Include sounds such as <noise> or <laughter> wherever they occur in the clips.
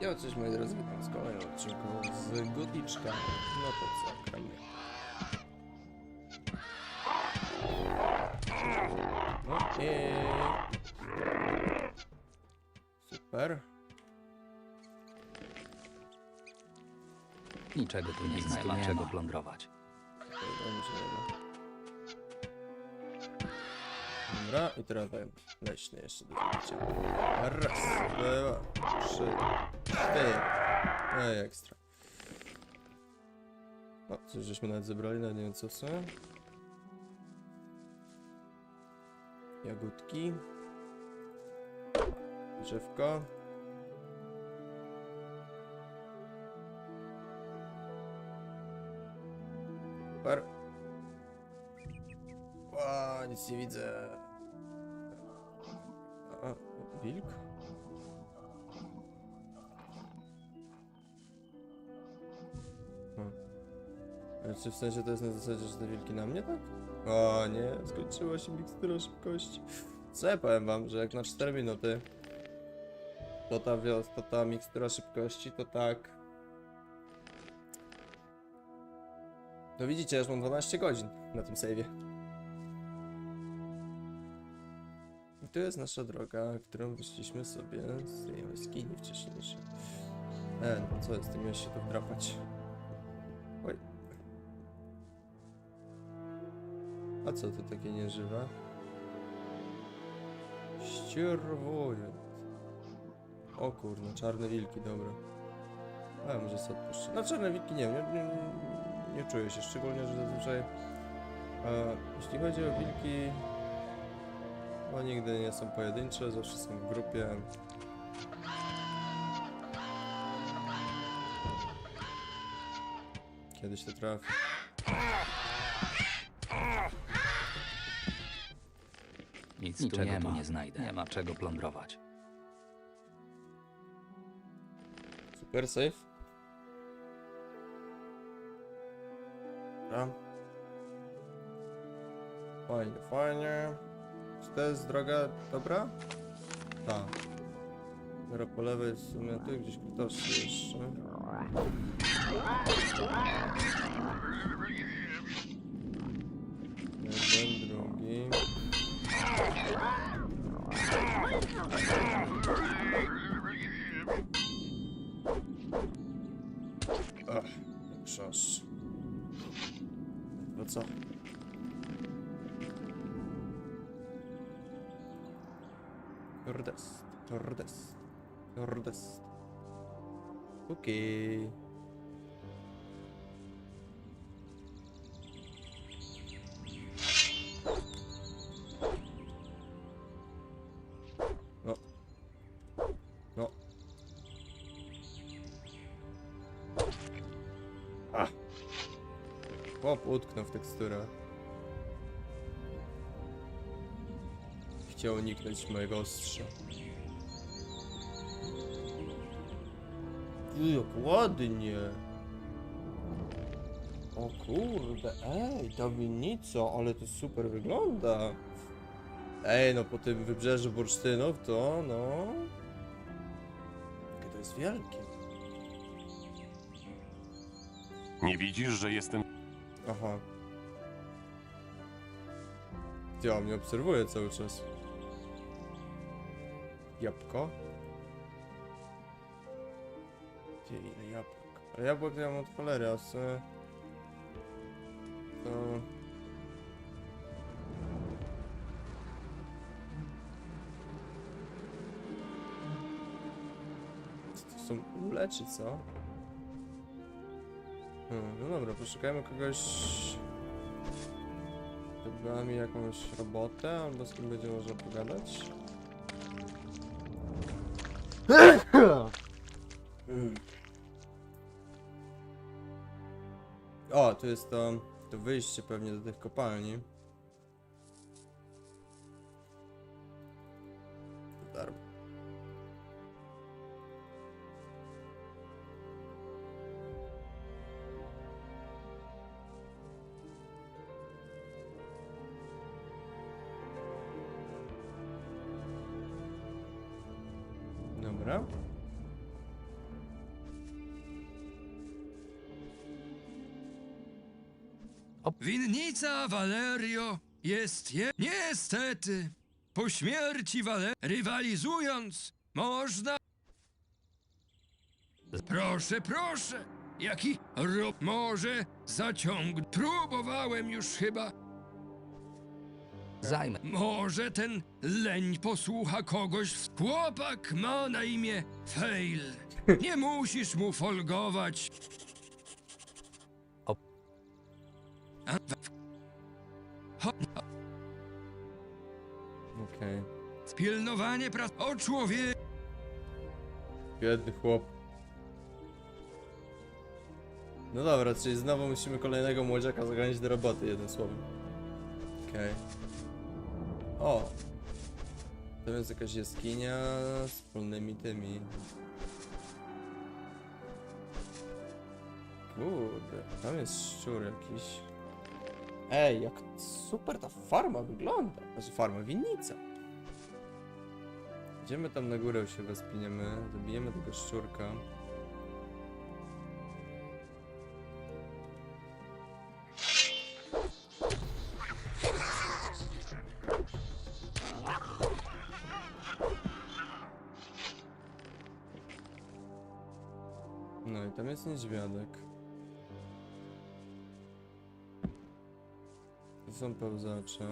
Ja cześć moi drodzy, witam z kolejnym odcinku z Goticzka. No to co, gramy. No i... Super. Niczego tu nie Nic nie czego plądrować. Dobra, Dobra, i teraz daję leśny jeszcze do zbicia. Raz, dwa, trzy, cztery. No i ekstra. O, coś żeśmy nawet zebrali, nawet nie wiem co sumie. Jagódki. Drzewko. Super. Ła, nic nie widzę. Wilk? Hmm. Czy w sensie to jest na zasadzie, że te wilki na mnie, tak? O nie, skończyła się mikstura szybkości. Co ja powiem wam, że jak na 4 minuty to ta, wios- to ta mikstura szybkości, to tak... No widzicie, już mam 12 godzin na tym save'ie. Tu jest nasza droga, którą wyszliśmy sobie z tej jaskini wcześniejszej. E, no co jest, tym miałeś się tu wdrapać. Oj. A co to takie nieżywe? Ścierwojent. O czarne wilki, dobra. A może sobie odpuszczę. No czarne wilki nie nie, nie, nie czuję się, szczególnie, że zazwyczaj e, jeśli chodzi o wilki, no nigdy nie są pojedyncze, zawsze są w grupie. Kiedyś to trafi. Nic Niczego tu nie ma. nie znajdę. Nie ma czego plądrować. Super safe. Dobra. Fajnie, fajnie. Czy to jest droga dobra? Tak. Dobra, po lewej w sumie tu gdzieś ktoś jeszcze. Jeden, drugi. Ach, krzasz. No co? Nordest, nordest, nordest. Okej. No. No. A. Chłop utknął w teksturę. Chciał uniknąć mojego ostrza. Ty, jak ładnie. O kurde, ej, ta winnica, ale to super wygląda. Ej, no po tym wybrzeżu bursztynów to, no... Jakie to jest wielkie. Nie widzisz, że jestem. Aha. On mnie obserwuje cały czas. Jabłko? Ty, ile jabłek? Ale jabłek to ja mam od cholery, a. To... Co to są ule, czy co? Hmm, no dobra, poszukajmy kogoś... Da mi jakąś robotę, albo z kim będzie można pogadać. Hmm. O, tu jest to, to wyjście pewnie do tych kopalni. Winnica Valerio jest je... Niestety, po śmierci Valerio, rywalizując, można... Proszę, proszę, jaki ro... może zaciąg... Próbowałem już chyba... Zajmę. Może ten leń posłucha kogoś. w- Chłopak ma na imię Fail. <laughs> Nie musisz mu folgować. A, Pilnowanie prac o człowiek. Biedny chłop. No dobra, czyli znowu musimy kolejnego młodziaka zaganić do roboty, jednym słowem. Okej. O! To jest jakaś jaskinia z wspólnymi tymi. Kurde, tam jest szczur jakiś. Ej, jak super ta farma wygląda. Znaczy farma, winnica. Idziemy tam na górę się wespiniemy, zabijemy tego szczurka. No i tam jest niedźwiadek. Tu są pełzacze.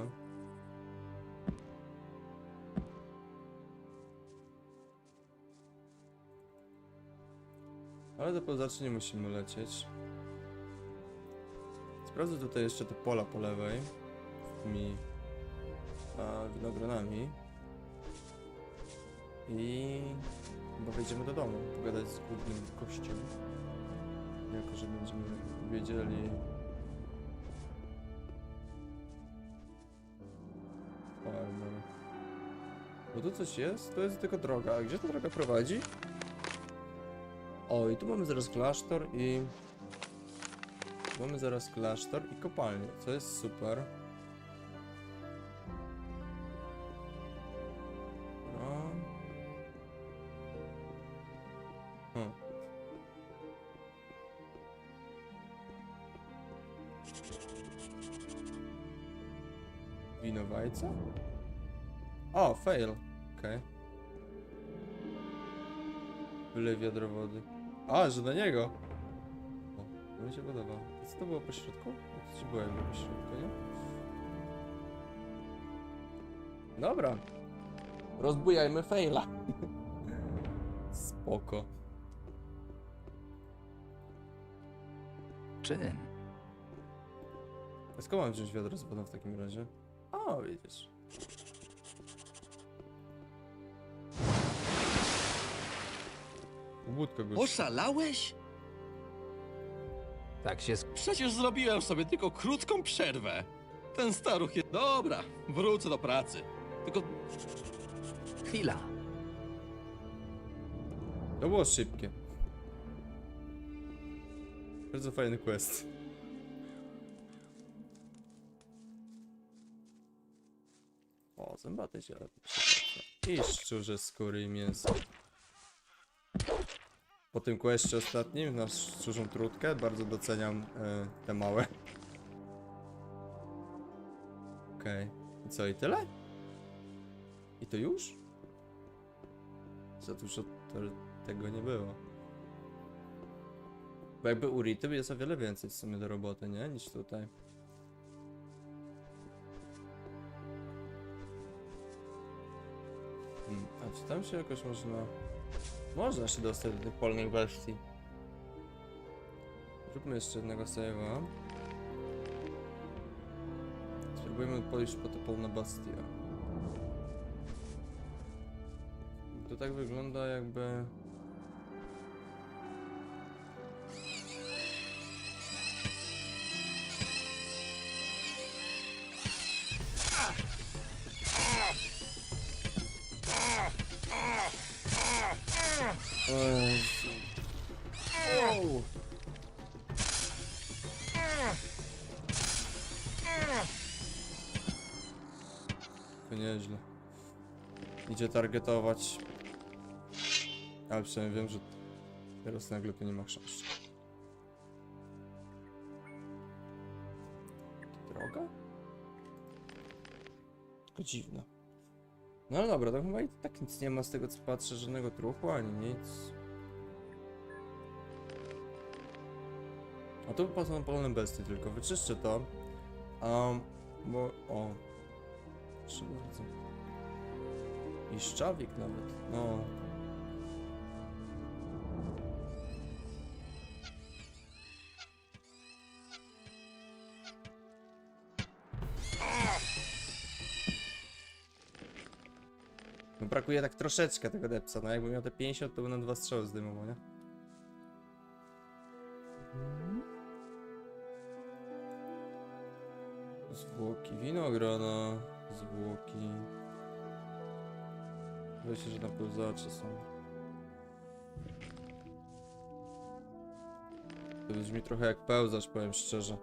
Ale do pełzaczy nie musimy lecieć. Sprawdzę tutaj jeszcze te pola po lewej. Z tymi a, winogronami. I chyba wejdziemy do domu, pogadać z głównym gościem. Jako, że będziemy wiedzieli... Farmer. Bo tu coś jest? To jest tylko droga. A gdzie ta droga prowadzi? O, i tu mamy zaraz klasztor i... Mamy zaraz klasztor i kopalnię, co jest super. No. Hmm. Winowajca? O, fail. Okej. Wylej wiadro wody. A, że do niego. O, to mi się podoba. Co to było po środku? Ci było jakby po środku, nie? Dobra. Rozbujajmy faila. Spoko. Czym? A skąd mam wziąć wiadro z wodą w takim razie? O, widzisz. Go Oszalałeś? Tak się sk- Przecież zrobiłem sobie tylko krótką przerwę. Ten staruch jest... Dobra, wrócę do pracy. Tylko Chwila. To było szybkie. Bardzo fajny quest. O, zębaty się. I szczurze skóry i mięso. Po tym questie ostatnim, na szczurzą trutkę, bardzo doceniam e, te małe. Okej. I co, i tyle? I to już? Za dużo tego nie było. Bo jakby u Rity jest o wiele więcej w sumie do roboty, nie? Niż tutaj. Hmm, a czy tam się jakoś można... Można się dostać do tych polnych bestii. Zróbmy jeszcze jednego save'a. Spróbujmy pójść po te polne bestie. To tak wygląda jakby... Idzie targetować. Ale przynajmniej wiem, że teraz nagle tu nie ma chrzęszcza. droga? Tylko dziwne. No ale dobra, to chyba i tak nic nie ma z tego co patrzę, żadnego truchu ani nic. A tu są polne bestie tylko, wyczyszczę to. Um, bo... o. Proszę bardzo. I szczawik nawet, no. No brakuje tak troszeczkę tego depsa, no jakbym miał te 50 to na dwa strzały zdejmował, nie? Zwłoki winogrona, zwłoki... Myślę, że napełzacze są. To brzmi trochę jak pełzacz, powiem szczerze.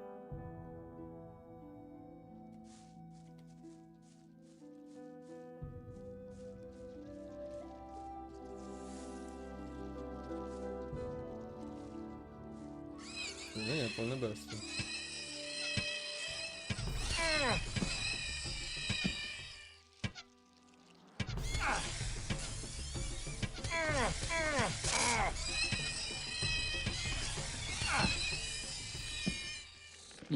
Nie, nie, polne bestie.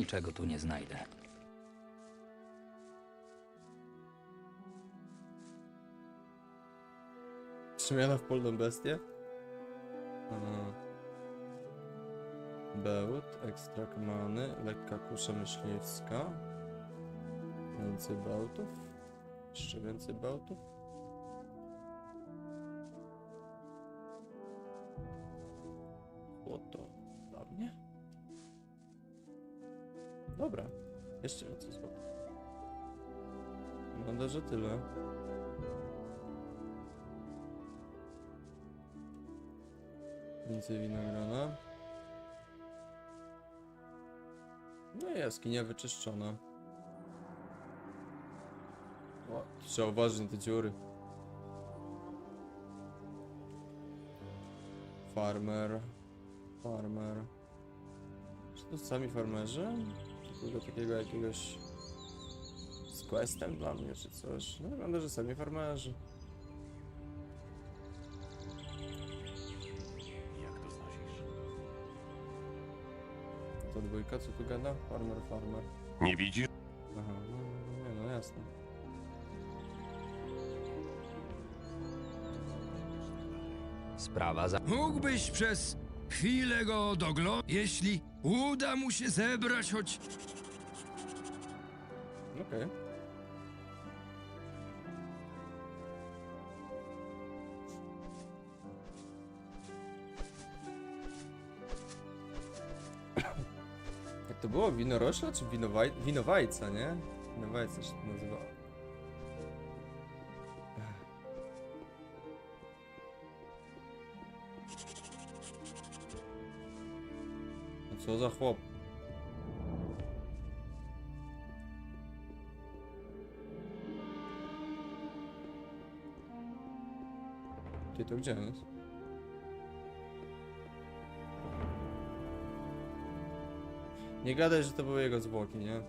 Niczego tu nie znajdę. Przemiana w polną bestię? Aha. Bełt, ekstrakt many, lekka kusza myśliwska. Więcej bełtów. Jeszcze więcej bełtów. Że tyle. Więcej winogrona. No i jaskinia wyczyszczona. O, trzeba uważać na te dziury. Farmer. Farmer. Czy to sami farmerzy? Tylko takiego jakiegoś... Questem dla mnie, czy coś? No wygląda, że sami farmerzy. Jak to znosisz? To dwójka, co tu gada? Farmer, farmer. Nie widzisz? Aha, no, no, nie, no jasne. Sprawa za... Mógłbyś przez chwilę go doglądać, jeśli uda mu się zebrać choć Okej. To było? Winorośla czy winowaj... winowajca, nie? Winowajca się to nazywało. No co za chłop? Ty to gdzie jest? Nie gadaj, że to były jego zwłoki, nie?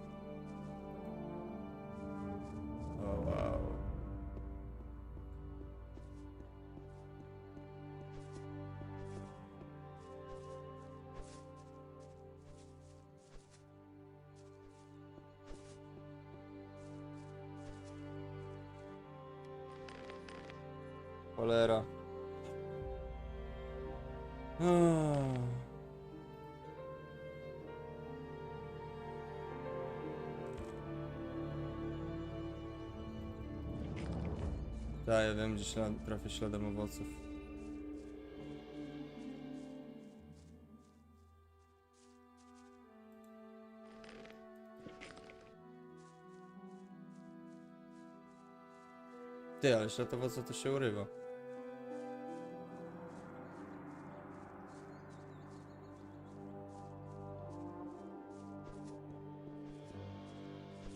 Tak, ja wiem, gdzie ślad, trafię śladem owoców. Ty, ale ślad owoca to się urywa.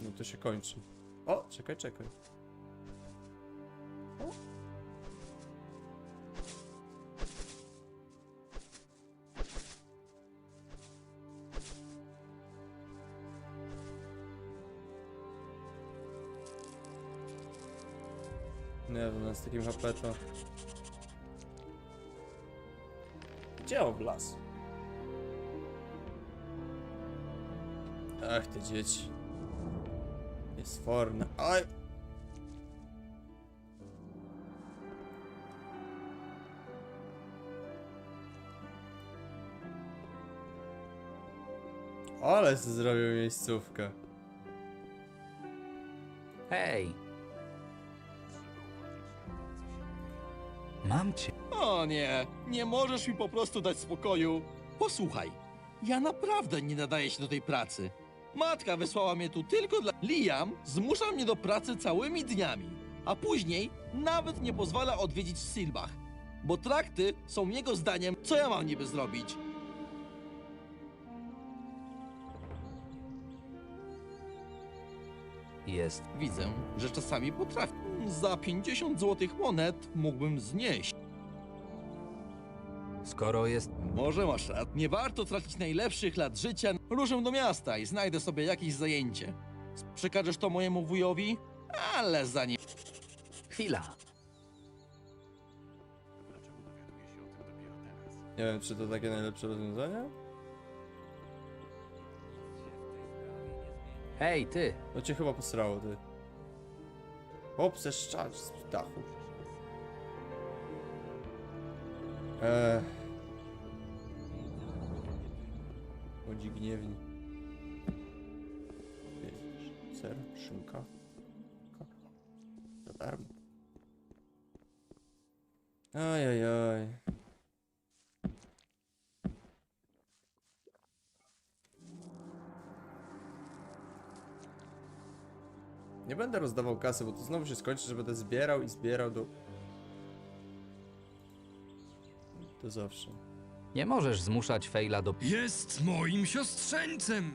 No to się kończy. O, czekaj, czekaj. Nie wiem, z takim HP to... Gdzie on? Ach, te dzieci. Jest forne. Aj! Ale zrobił miejscówkę. Hej! Mam cię. O nie, nie możesz mi po prostu dać spokoju. Posłuchaj, ja naprawdę nie nadaję się do tej pracy. Matka wysłała mnie tu tylko dla... Liam zmusza mnie do pracy całymi dniami, a później nawet nie pozwala odwiedzić Silbach, bo trakty są jego zdaniem, co ja mam niby zrobić. Jest. Widzę, że czasami potrafi. Za 50 złotych monet mógłbym znieść. Skoro jest. Może masz rację. Nie warto tracić najlepszych lat życia. Ruszę do miasta i znajdę sobie jakieś zajęcie. Przekażesz to mojemu wujowi? Ale zanim... Chwila. Dlaczego dowiaduję się o tym dopiero teraz? Nie wiem, czy to takie najlepsze rozwiązanie? Hej, ty! No cię chyba posrało, ty. Chłop se szczać z dachu. Eee. Chodzi gniewni. Ser, szynka. Za darmo. Ajajaj. Nie będę rozdawał kasy, bo to znowu się skończy, że będę zbierał i zbierał do... To zawsze. Nie możesz zmuszać Fejla do. Jest moim siostrzeńcem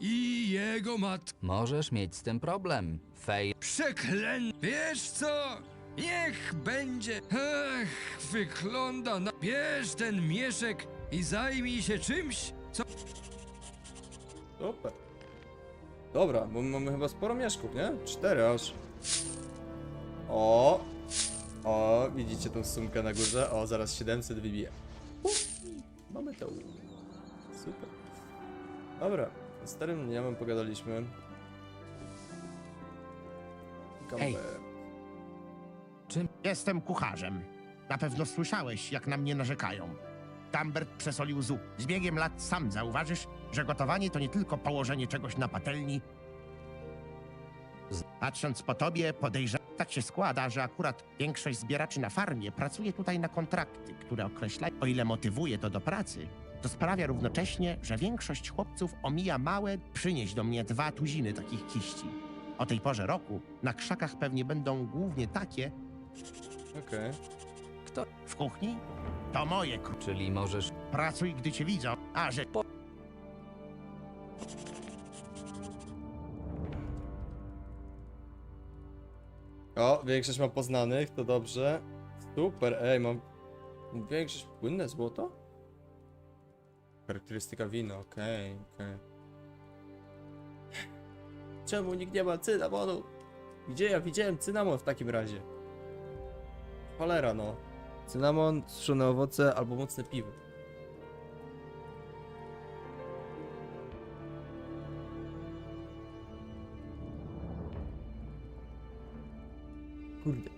i jego mat. Możesz mieć z tym problem. Fejl. Przeklę... Wiesz co? Niech będzie. Ech, wygląda na... Bierz ten mieszek i zajmij się czymś, co... Super. Dobra, bo mamy chyba sporo mieszków, nie? Cztery aż. O! O, widzicie tą sumkę na górze? O, zaraz 700 wybije. Mamy to. Super. Dobra, z starym dniemem pogadaliśmy. Ej. Gamber. Jestem kucharzem. Na pewno słyszałeś, jak na mnie narzekają. Tambert przesolił zup. Z biegiem lat sam zauważysz, że gotowanie to nie tylko położenie czegoś na patelni. Patrząc po tobie, podejrzewam, tak się składa, że akurat większość zbieraczy na farmie pracuje tutaj na kontrakty, które określają, o ile motywuje to do pracy, to sprawia równocześnie, że większość chłopców omija małe, przynieś do mnie dwa tuziny takich kiści. O tej porze roku na krzakach pewnie będą głównie takie, Okej. Kto? w kuchni? To moje kru. Czyli możesz. Pracuj, gdy cię widzą. A że O, większość mam poznanych, to dobrze. Super, ej, mam większość płynne złoto? Charakterystyka wina, okej, okej. Czemu nikt nie ma cynamonu? Gdzie ja widziałem cynamon w takim razie? Cholera, no. Cynamon, suszone owoce albo mocne piwo. Kurde.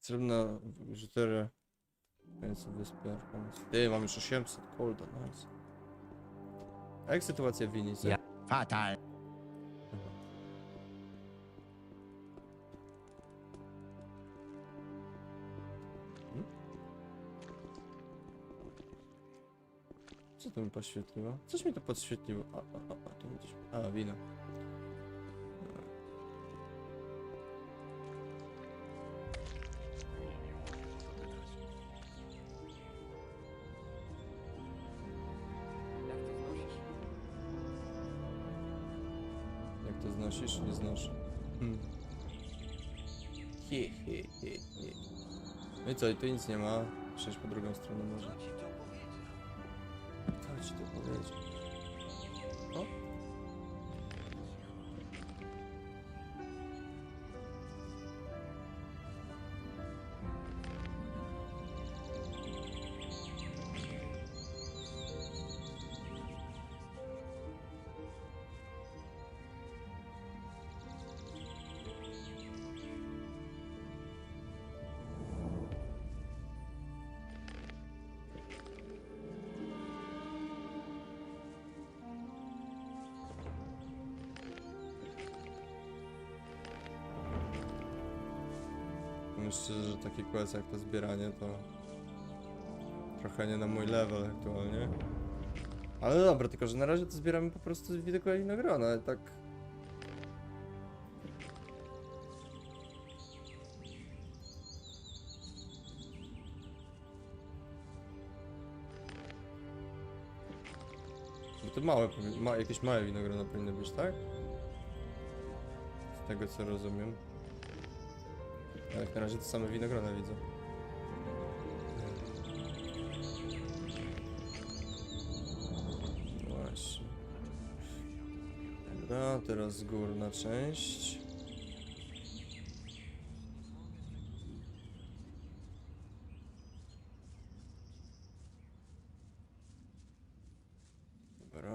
Srebrna biżuteria. Więc wyspy Ty, mam już 800 golda, nice. A jak sytuacja w Winicy? Ja- fatal. Co to mi podświetliło? Coś mi to podświetliło. A, a, a, a tu mi coś... A, wino. Znosisz? Nie znoszę. Hmm. He, he, he, he. No i co, i tu nic nie ma. Przejść po drugą stronę może. Myślę, że taki quest jak to zbieranie to trochę nie na mój level aktualnie. Ale dobra, tylko że na razie to zbieramy po prostu widokle winogrona, tak... To małe, ma, jakieś małe winogrona powinny być, tak? Z tego co rozumiem. Jak na razie to same winogrona widzę. Właśnie. Dobra, teraz górna część. Dobra.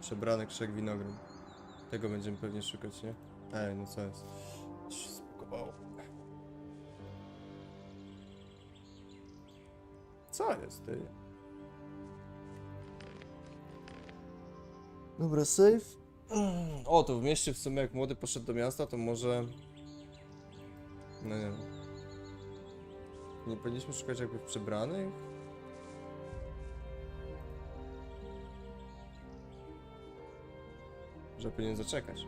Przebrany krzak winogron. Tego będziemy pewnie szukać, nie? Ej, no co jest? Co jest, ty? Dobra, save. O, to w mieście w sumie jak młody poszedł do miasta, to może... No nie wiem. Nie powinniśmy szukać jakby przebranych? Że powinien zaczekać.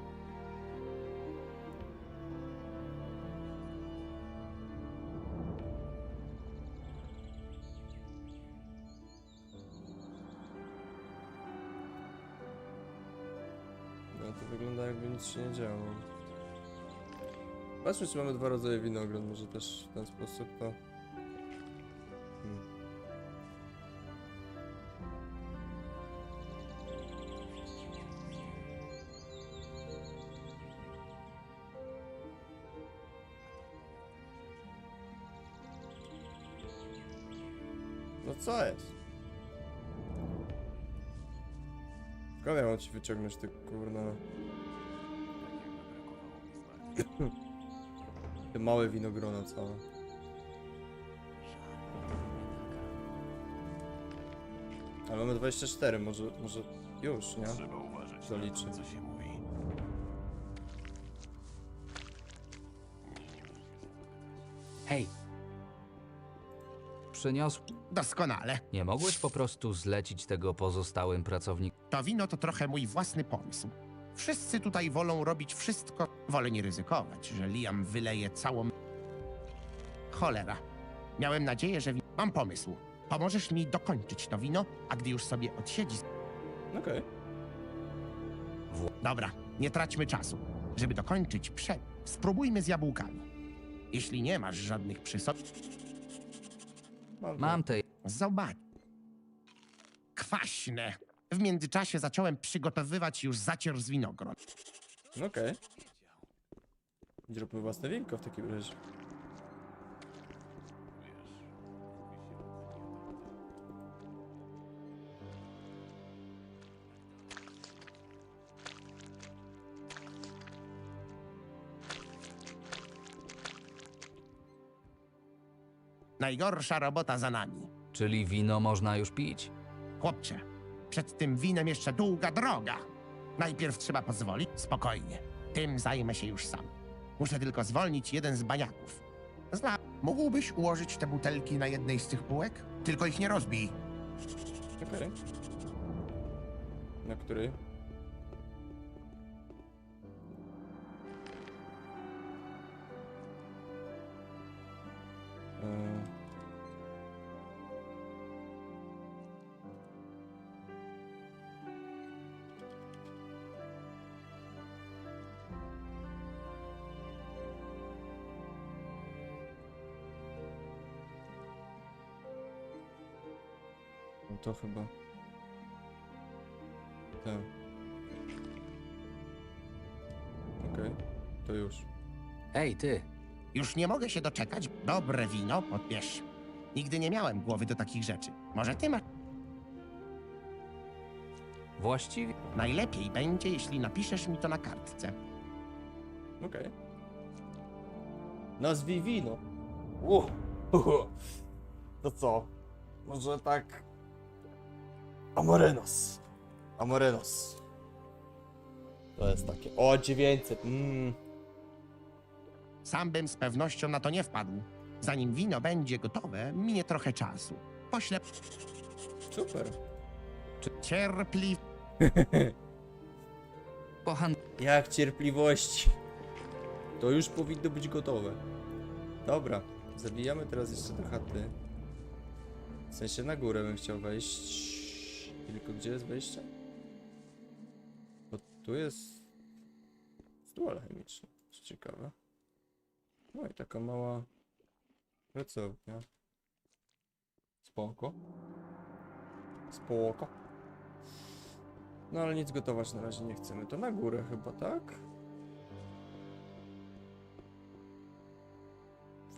Nic się nie działo. Patrzmy, czy mamy dwa rodzaje winogron, może też w ten sposób to... Hmm. No co jest? Skąd ja mam ci wyciągnąć te kurna... Te małe winogrona całe. Ale mamy 24, może, może już, nie? Trzeba uważać na to, co się mówi. Hej. Przyniosł. Doskonale. Nie mogłeś po prostu zlecić tego pozostałym pracownikom. To wino to trochę mój własny pomysł. Wszyscy tutaj wolą robić wszystko. Wolę nie ryzykować, że Liam wyleje całą... Cholera. Miałem nadzieję, że... wi- Mam pomysł. Pomożesz mi dokończyć to wino, a gdy już sobie odsiedzi... Okej. Dobra, nie traćmy czasu. Żeby dokończyć prze... Spróbujmy z jabłkami. Jeśli nie masz żadnych przysad... Mam, to. Mam te. Zobacz. Kwaśne. W międzyczasie zacząłem przygotowywać już zacier z winogron. Okej. Zróbmy własne winko w takim razie. Najgorsza robota za nami. Czyli wino można już pić? Chłopcze, przed tym winem jeszcze długa droga. Najpierw trzeba pozwolić. Spokojnie. Tym zajmę się już sam. Muszę tylko zwolnić jeden z baniaków. Zna. Mógłbyś ułożyć te butelki na jednej z tych półek? Tylko ich nie rozbij. Okej. Na który? To chyba. Tak. Okej, to już. Ej, ty, Już nie mogę się doczekać. Dobre wino, podbierz. Nigdy nie miałem głowy do takich rzeczy. Może ty masz? właściwie... Najlepiej będzie, jeśli napiszesz mi to na kartce. Okej. Nazwij wino. U, uhu. To co? Może tak... Amorenos. Amorenos. To jest takie... O, 900. Mm. Sam bym z pewnością na to nie wpadł. Zanim wino będzie gotowe, minie trochę czasu. Poślę Super. cierpliw. Pohan... <laughs> Jak cierpliwości. To już powinno być gotowe. Dobra, zabijamy teraz jeszcze do chaty. W sensie na górę bym chciał wejść. Tylko gdzie jest wejście? Bo tu jest stół alchemiczny. Co ciekawe. No i taka mała pracownia. Spoko. Spoko. No ale nic gotować na razie nie chcemy. To na górę chyba, tak?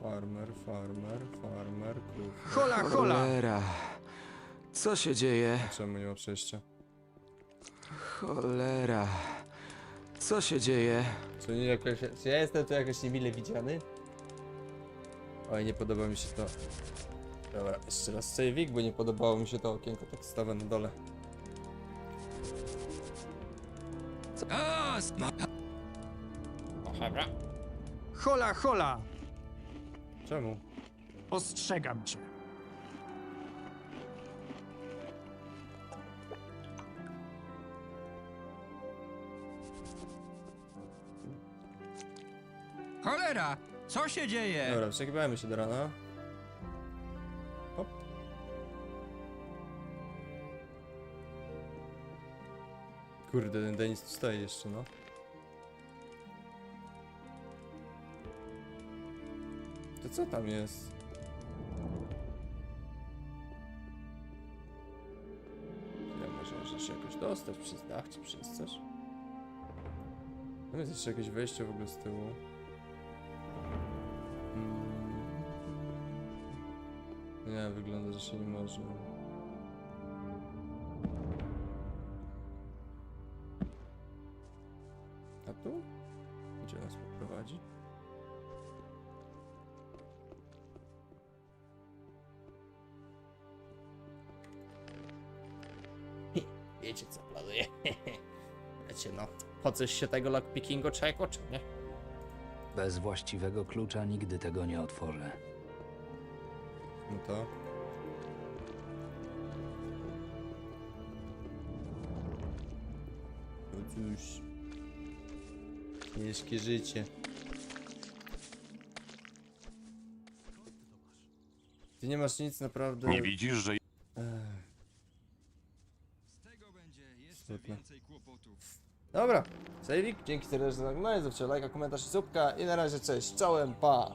Farmer, farmer, farmer, krów. Hola, hola! Cholera. Co się dzieje? Czemu nie ma przejścia? Cholera. Co się dzieje? Czy, nie jakoś, czy ja jestem tu jakoś niemile widziany? Oj, nie podoba mi się to. Dobra, jeszcze raz saveik, bo nie podobało mi się to okienko tekstowe na dole. A, sma- Hola, hola! Czemu? Ostrzegam cię. Cholera! Co się dzieje? Dobra, przegrywajmy się do rana. Hop. Kurde, ten Denis stoi jeszcze, no. To co tam jest? Ja może możesz się jakoś dostać przez dach, czy przez coś? Tam jest jeszcze jakieś wejście w ogóle z tyłu. Nie, wygląda, że się nie można. A tu? Gdzie nas poprowadzi? <laughs> Wiecie co planuję? <laughs> Wiecie no, po coś się tego lockpickingu czego, czy nie? Bez właściwego klucza nigdy tego nie otworzę. No to. No cóż. Ciężkie życie. Ty nie masz nic naprawdę. Nie widzisz, że Z tego będzie jeszcze więcej kłopotów. Dobra, Sejwik, dzięki serdecznie za oglądanie, zostawcie lajka, komentarz i subka i na razie cześć, czołem, pa!